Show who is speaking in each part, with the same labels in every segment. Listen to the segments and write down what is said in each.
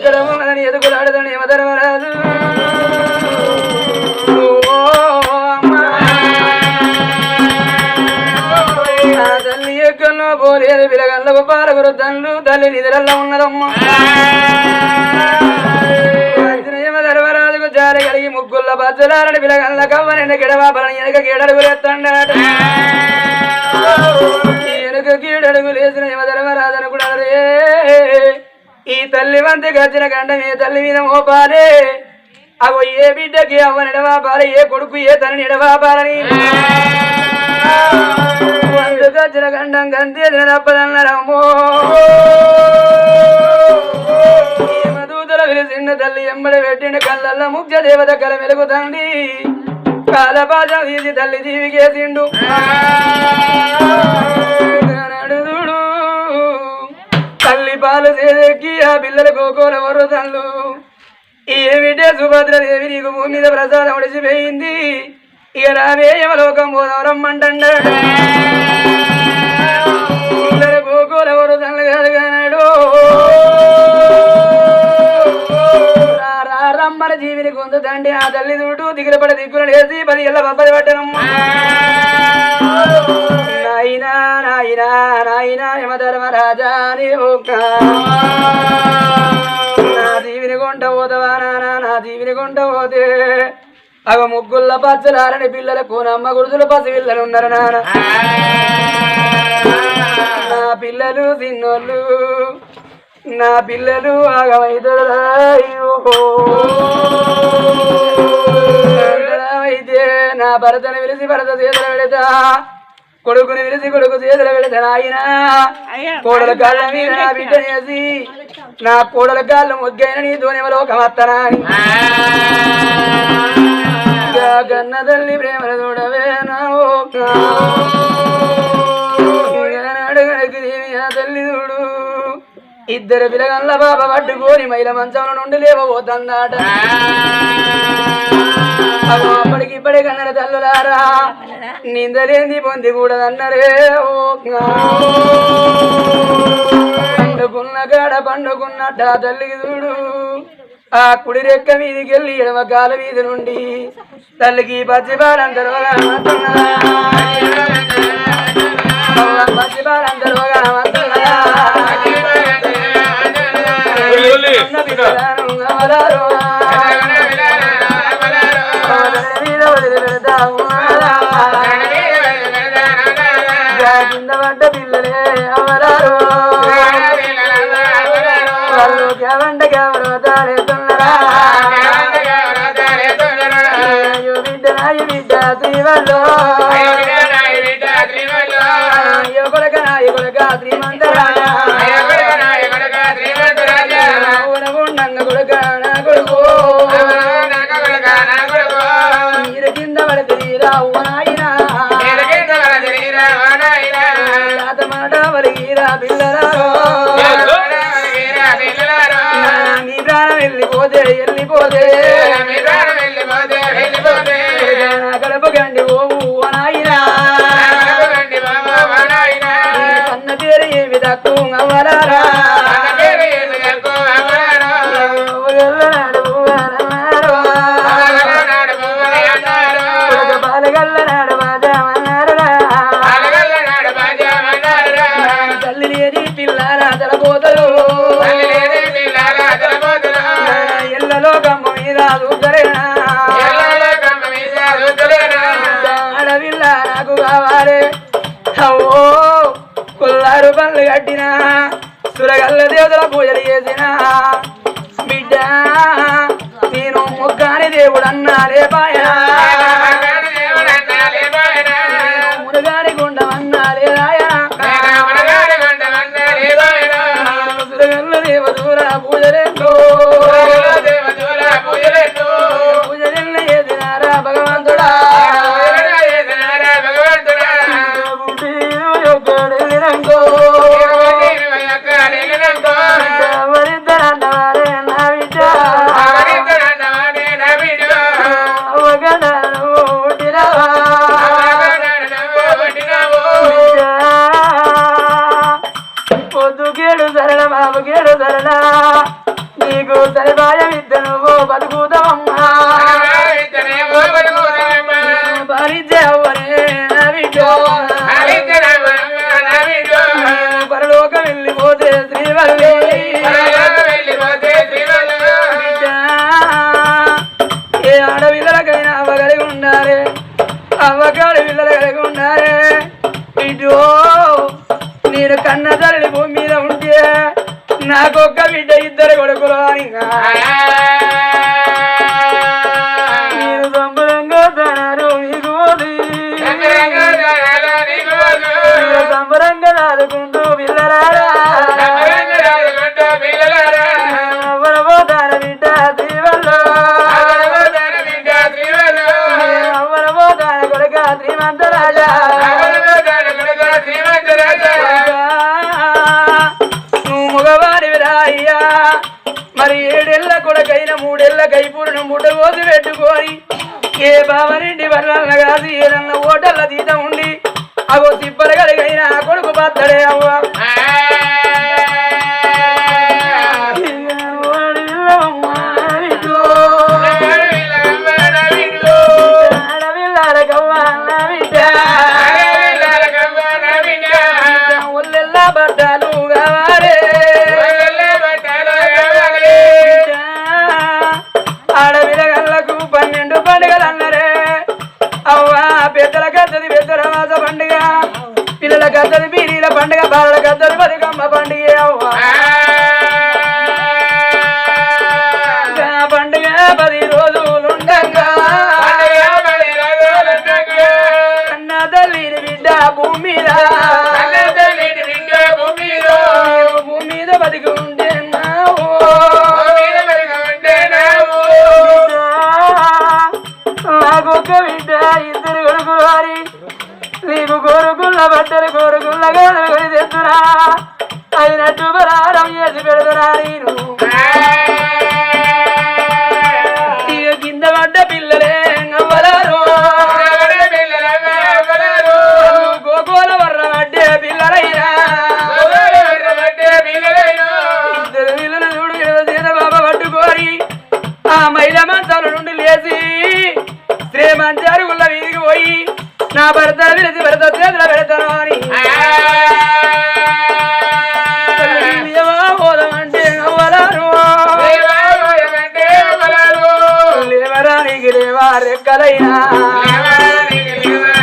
Speaker 1: ఆదలు ఎక్కడ ఎదుగులాడదని యమధర్మరాజు ఓ అమ్మా. ఆ తల్లి ఎక్కడో పోలేదు పిలగల్ల పాలగురు తల్లు తల్లి నిధులలో ఉన్నదమ్మ. ధర్మరాజుకు జారి కలిగి ముగ్గుల బజ్జలారని పిలగల్ల కవ్వని గిడవాపలని వెనక కీడడుగులు ఎత్తండాడు వెనుక కీడడుగులు వేసిన యమధర్మరాజను కూడా రే ఈ తల్లి వంతి గచ్చిన గండం ఏ తల్లి మీద మోపాలే అగో ఏ బిడ్డకి అవ్వ నిడవాపాలి ఏ కొడుకు ఏ తన నిడవాపాలని? వందు గజ్జల గండం గంతే తప్పదన్నరమ్మో మధుదల విలిసిన తల్లి ఎంబడి పెట్టిన కళ్ళల్ల ముఖ్య దేవత కల వెలుగుతండి కాలపాజం తీసి తల్లి జీవికేసిండు. పాలు చేదెక్కి ఆ పిల్లల కోకోల వరుదన్లు ఏమిటే సుభద్ర దేవి నీకు భూమి మీద ప్రసాదం ఒడిచిపోయింది ఇక రావే యమలోకం పోదాం రమ్మంటాడు పిల్లల కోకోల వరుదన్లు కాదు కానాడు. అమ్మల జీవిని కొందు పొందుతండి ఆ తల్లి చూడు దిగులపడ దిగులు వేసి పది ఇళ్ళ బబ్బది పట్టనమ్మా. నాయనా నాయనా నాయనా యమధర్మరాజా నా జీవిని కొంట పోతవా నానా నా జీవిని కొంట పోతే అగ ముగ్గుల పచ్చలారని పిల్లల కూనమ్మ గురుజుల పసి పిల్లలు ఉన్నారు నాన్న నా పిల్లలు తిన్నోళ్ళు నా పిల్లలు అయితే నా భరతను విలిసి భరత చేతుల పెడతా కొడుకుని విలిసి కొడుకు చేతుల పెడతా నాయన. కోడల కాళ్ళ మీద నా బిడ్డనేసి నా కోడల కాళ్ళు ముగ్గైన నీ ధోనివలోకమత్తనా గన్న తల్లి ప్రేమల చూడవే ఇద్దరు పిలగల్ల బాబ పట్టుకొని మహిళ మంచంలో నుండి లేవబోతుందాట అప్పటికి ఇప్పటి కన్నడ తల్లులారా నిందలేంది పొంది కూడదన్నరే ఓ పండుకున్న కాడ పండుకున్నట్ట తల్లికి చూడు. ఆ కుడి రెక్క మీదికి వెళ్ళి ఎడమ గాల వీధి నుండి తల్లికి పచ్చిపాడంతరు పచ్చిపాడంతరు Hawaii. కట్టినా సురగల్ల దేవతల పూజలు చేసినా. అవ్వగాడి పిల్లలు మీరు బిడ్డో నేను కన్న తల్లి భూమి మీద ఉంటే నాకొక్క బిడ్డ ఇద్దరు కొడుకులు అని. పెట్టుకొని ఏ బావనింటి వర్ణన కాదు ఏదన్నా ఓటర్ల తీత ఉండి అగో తిప్పలు కలిగైనా కొడుకు బద్దడే అవ్వ. పిల్లల కద్దది పీరీల పండుగ బాలల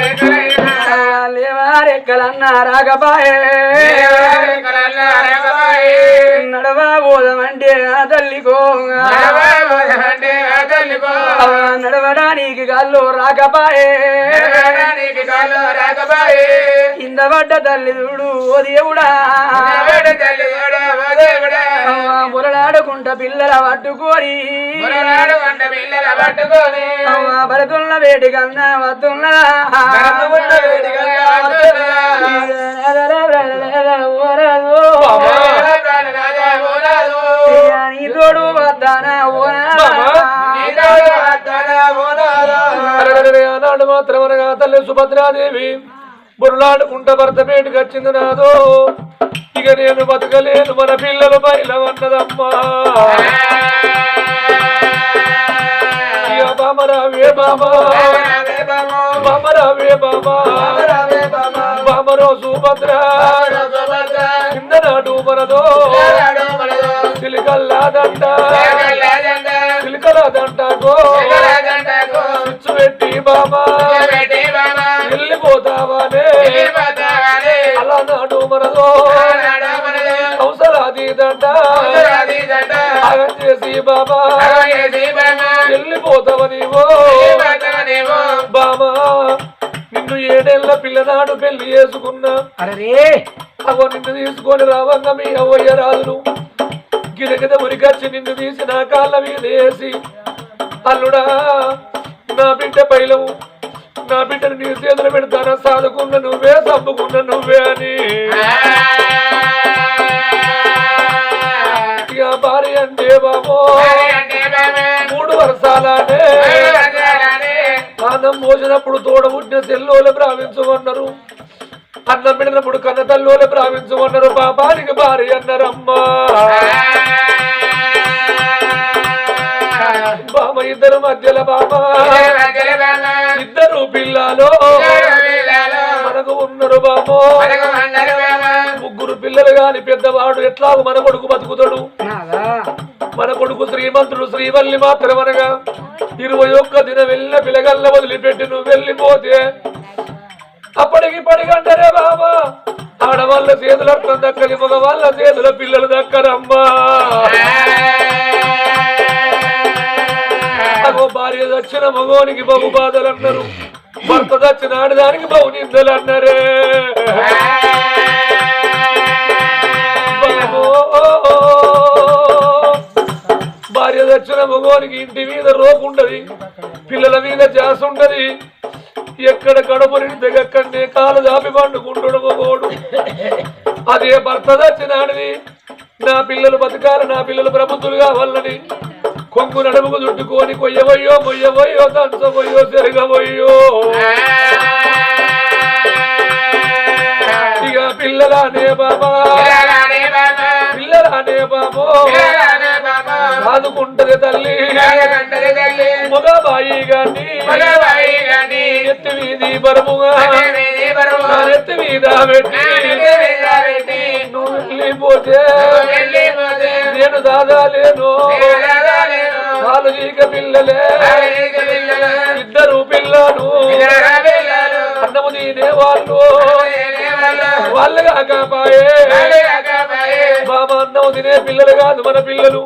Speaker 1: రెక్కలైనా లేవా రెక్కలన్నా రాకపాయే నడవా పోదామంటే ఆ తల్లికో నడవడానికి కాళ్ళు రాకపాయే. కింద పడ్డ తల్లి చూడు ఓ దేవుడా. బురలాడుకుంటా పిల్లల పట్టుకొని. అవ్వ భరతున్న వేడి కన్నా వద్దున్నా నీ తోడు వద్దానా
Speaker 2: ఆనాడు మాత్రం అనగా తల్లి సుభద్రాదేవి. బుర్లాడుకుంట భర్త పేటికి వచ్చింది నాదో. ఇక నేను బతకలేను మన పిల్లలు బయలవన్నదమ్మా బామరావే బామా బామరావే బామా బామరో సుభద్ర. కింద నాడు మనదో. సిలికల దండ గో. బాబా నిన్ను ఏడేళ్ళ పిల్లనాడు పెళ్ళి చేసుకున్నా.
Speaker 1: అరే
Speaker 2: అగో నిన్ను తీసుకొని రావంగా మీ అవ్వయ్య రాజులు. గిరగిద ఉరికచ్చి నిన్ను తీసి నా కాళ్ళ మీద వేసి అల్లుడా నా బిడ్డ పైలము నా బిడ్డను నీ చేతులు మూడు వర్షాలనే. ఆనం మోసినప్పుడు తోడ పుట్టిన తెల్లోలే ప్రావించమన్నారు. అన్నం పెట్టినప్పుడు కన్న తల్లోలే ప్రావించమన్నారు. పాపానికి భార్య అన్నారమ్మా. బామ ఇద్దరు మధ్యల బామ. ఇద్దరు పిల్లలు. మనకు ఉన్నారు బామో. ముగ్గురు పిల్లలు గాని పెద్దవాడు ఎట్లాగో మన కొడుకు బతుకుతాడు. మన కొడుకు శ్రీమంతుడు శ్రీవల్లి మాత్రమనగా ఇరవై ఒక్క దిన వెళ్ళిన పిలగల్ల వదిలిపెట్టి నువ్వు వెళ్ళిపోతే అప్పటికి పడిగంటరే బాబా ఆడవాళ్ళ చేతుల అర్థం దక్కని మగ వాళ్ళ చేతుల పిల్లలు దక్కరమ్మా. అగో భార్య దచ్చిన మగోనికి బహు బాధలు అన్నారు భర్త దచ్చిన ఆడదానికి బహు నిందలు అన్నారే భార్య దక్షిణ ఇంటి మీద రోపు ఉండదు. పిల్లల మీద చేస్తుంటది ఉంటది ఎక్కడ కడుపు నిందగక్కడనే కాలు దాపి పండుకుంటాడు మగోడు అదే భర్త దచ్చినాడిది నా పిల్లలు బతకాలి నా పిల్లలు ప్రబుద్ధులు కావాలని కొంగు నడుముకు చుట్టుకొని కొయ్యవయ్యో కొయ్యవయ్యో దంచబోయో ఆదుకుంటది తల్లి. మగబాయి గాని ఎత్తి వీధి బరువుగా ఎత్తి మీద పెట్టి నువ్వు వెళ్ళిపోతే నేను దాదాలేను నాలుగు ఈక పిల్లలే ఇద్దరు పిల్లలు అన్నము తినే వాళ్ళు. వాళ్ళు. కాకపాయే బాబా అన్నం తినే పిల్లలు కాదు మన పిల్లలు.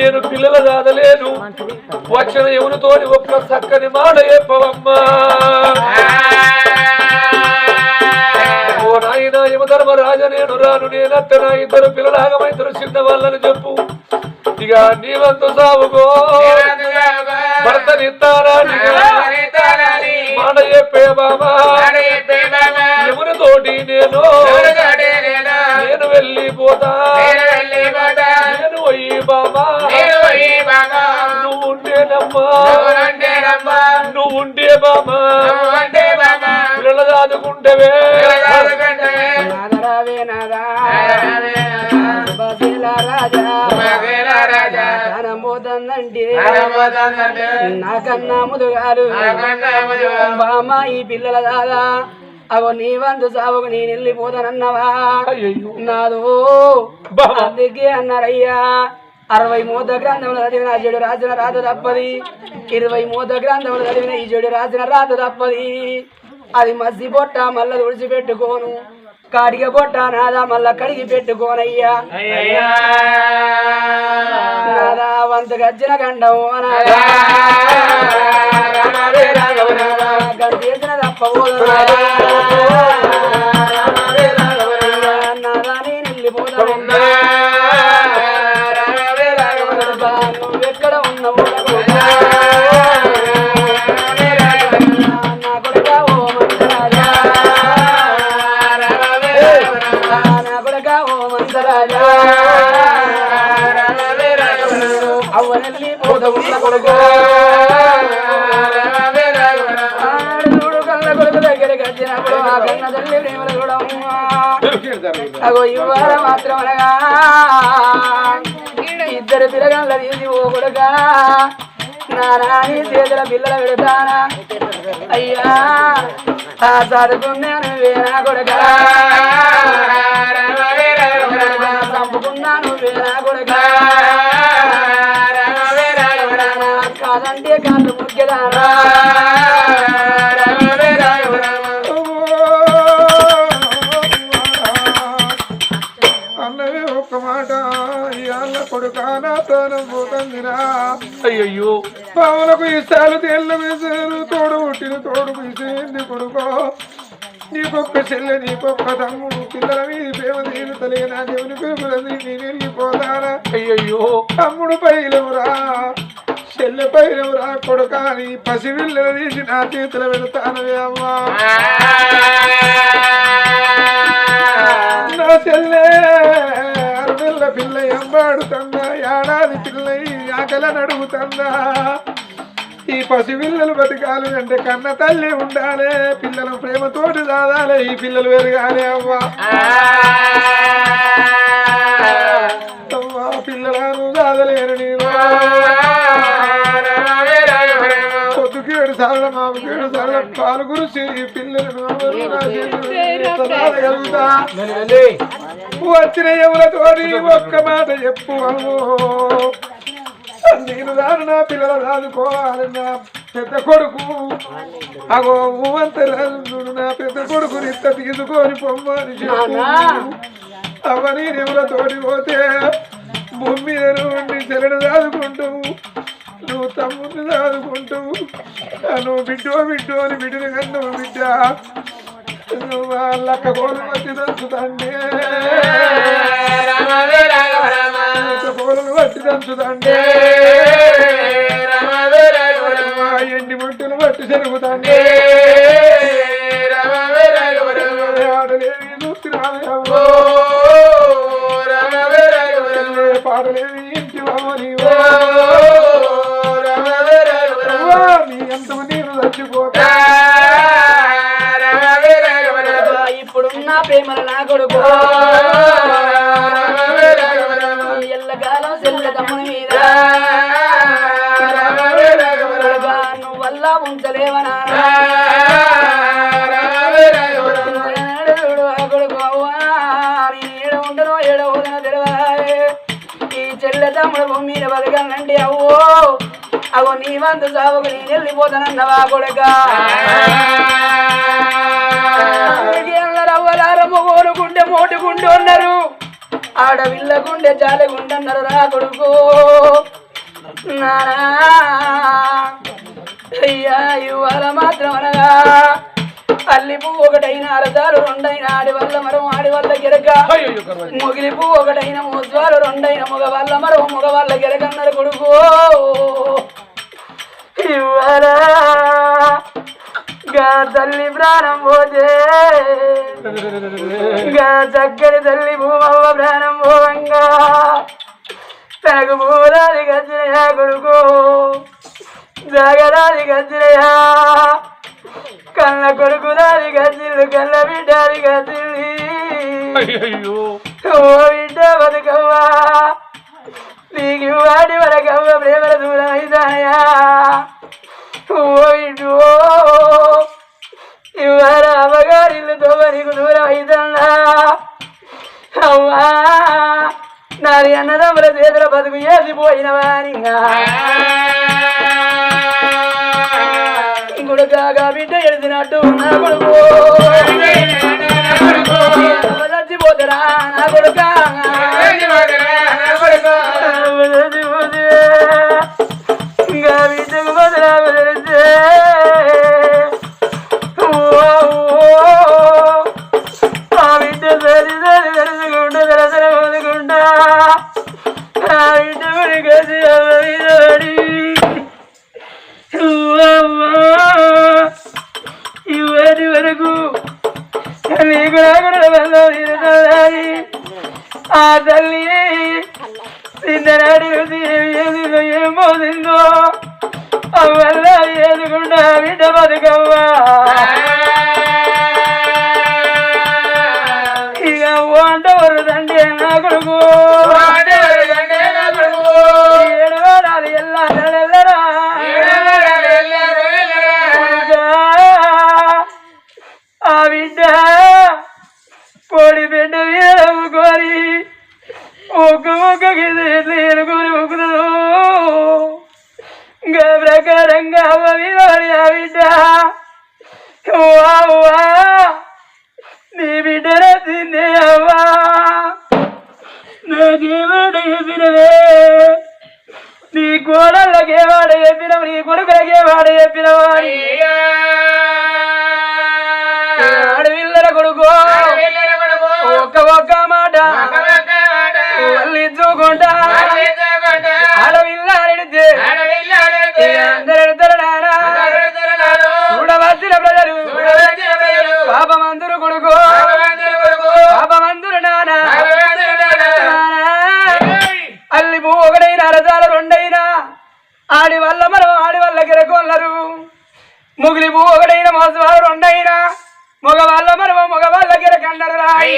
Speaker 2: నేను పిల్లల దాదలేను వచ్చిన ఎవరితోని ఒక్క చక్కని మాట చెప్పవమ్మా. ఓ నాయన యమధర్మరాజ నేను రాను నేనత్త నా ఇద్దరు పిల్లలాగమైద్దరు చిన్న వాళ్ళని చెప్పు. ఇక నీవంతు సావుకో. భర్తనిస్తానా మాట చెప్పే బాబా. ఎవరితోటి నేను నేను వెళ్ళిపోతా. నువ్వు ఉండేనమ్మా నువ్వు ఉండే బాబా. పిల్లలు దాదుకుంటవే.
Speaker 1: నాదరావే నాదా. నాకన్నా ముదుగారు బామ్మ ఈ పిల్లల దాదా. అవో నీ వంతు సావుకు నేను వెళ్ళిపోతానన్నవా.
Speaker 2: అయ్యయ్యో.
Speaker 1: నాదో. అందుకే అన్నారయ్యా. అరవై మూత గ్రంథములు చదివిన ఆ చెడు రాసిన రాత తప్పది. ఇరవై మూత గ్రంథములు చదివిన ఈ రాసిన రాత తప్పది. అది మసి మళ్ళా తుడిచి పెట్టుకోను. కాడిగ పొట్ట నాదా మళ్ళా కడిగి పెట్టుకోనయ్యా. నాదా వంత గజ్జన నాదా గంటేసిన తప్పబోదు ఆ కన్న తల్లి ప్రేమలు కూడా అగో ఇవ్వాల మాత్రం అనగా ఇద్దరు పిల్లగల్ల తీసి ఓ కొడుక చేతుల పిల్లల పెడతానా అయ్యా ఆ చదువుకున్నాను వేనా కొడగా కొడుకా
Speaker 3: నా ప్రాణం పోతుందిరా
Speaker 2: అయ్యయ్యో
Speaker 3: పావులకు ఇష్టాలు తేళ్ళ వేసారు తోడు పుట్టిన తోడు వేసేది కొడుకో. నీకొక్క చెల్లె నీకొక్క తమ్ముడు పిల్లల మీద ప్రేమ తీరు తలే నా దేవుని పిలుపులంది నేను వెళ్ళిపోతానా
Speaker 2: అయ్యయ్యో
Speaker 3: తమ్ముడు పైలవురా. చెల్లె పైలవురా కొడుక నీ పసివిల్లలు తీసి నా చేతులు పెడతానవే అమ్మా ఆడుతందా? ఏడాది పిల్లై ఈ ఆకలి ఈ పసిపిల్లలు బతకాలి అంటే కన్న తల్లి ఉండాలి పిల్లలు ప్రేమతోటి దాదాలి ఈ పిల్లలు పెరగాలి అవ్వా. సరళ పాలు గురిసి పిల్లలను ఎవరు నా చేతులు రాగలుగుతా వచ్చిన ఎవరితోని ఒక్క మాట చెప్పు నేను రాను నా పిల్లలు రాదుకోవాలి నా పెద్ద కొడుకు. అగో ఊవంత రాజు నా పెద్ద కొడుకు నిత్త తీసుకొని పొమ్మని చెప్పు. అవ్వ నేను ఎవరితోటి పోతే భూమి మీద నుండి చెరడు రాదుకుంటూ నువ్వు తమ్ముడిని చదువుకుంటూ నువ్వు బిడ్డో బిడ్డో అని బిడ్డని కన్ను బిడ్డ. నువ్వు వాళ్ళక్క కోలు వచ్చి దంచుదండి కోలు పట్టి దంచుదండి ఎండి ముట్టులు పట్టి జరుగుతండి ఆడలేవి చూస్తున్నావు నీరు
Speaker 1: ఇప్పుడున్న ప్రేమల నా కొడుకు. ఎల్లకాలం సెల్ల తమ్ముని మీద. కొడుకా, వల్ల ఉంచలేవనా? చూడు ఆ కొడుకు అవ్వా. ఉండను ఏడ వదన ఈ చెల్లె తమ్ముడు భూమి మీద బతకాలంటే అవ్వో. అగో నీ వంతు సాగుకు నేను వెళ్ళిపోతానన్నవా కొడుక? రవ్వలారమ్మ కోరుకుంటే మోటుకుంటూ ఉన్నారు ఆడవిల్లకుండే జాలిగుండన్నారు రా కొడుకు. నానా అయ్యా ఇవాళ మాత్రం అనగా అల్లి పువ్వు ఒకటైన అరదాలు రెండైన ఆడి వల్ల మరం ఆడి వల్ల గిరక మొగిలి పువ్వు ఒకటైన మోద్వాలు రెండైన మగ వల్ల మరం మగ వల్ల గిరకన్నారు కొడుకు. ఇవాళ గా తల్లి ప్రాణం పోతే గా చక్కని తల్లి భూమవ్వ ప్రాణం పోవంగా. తనకు పూరాది గచ్చినయా కొడుకు. జగరాది గచ్చినయా కళ్ళ కొడుకు రాది గచ్చిల్లు కళ్ళ బిడ్డాది గచ్చిల్లి ఓ బిడ్డ బతుకవ్వా. నీకు వరకవ్వ ప్రేమల దూరం అయితాయా? ఓ ఇటు ఇవాళ అమ్మగారిల్లుతో నీకు దూరం అవుతుందా అవ్వా. నాది అన్నదమ్ముల చేతుల బతుకు వేసిపోయినవా నింగా కొడుకాగా బిడ్డ ఎడిసినట్టు నా కొడుకు. చచ్చిపోతారా నా కొడుకా? చచ్చిపోతే కొడుకు. ఒక్క ఒక్క మాట. వల్లించుకుంటా ఆడవిల్ల అడిగితే అందరు ఎడతారు నానా చూడవలసిన ప్రజలు. పాపమందురు కొడుకు. పాపమందురు నానా. అల్లి పువ్వు ఒకటైనా అరదాలు రెండైనా. ఆడి వల్ల మనం ఆడి వల్ల గిరకొల్లరు. ముగిలి పువ్వు ఒకటైన మోసవారు రెండైనా. మగ వాళ్ళ మనం మగ వాళ్ళ గిరకన్నారు రాయి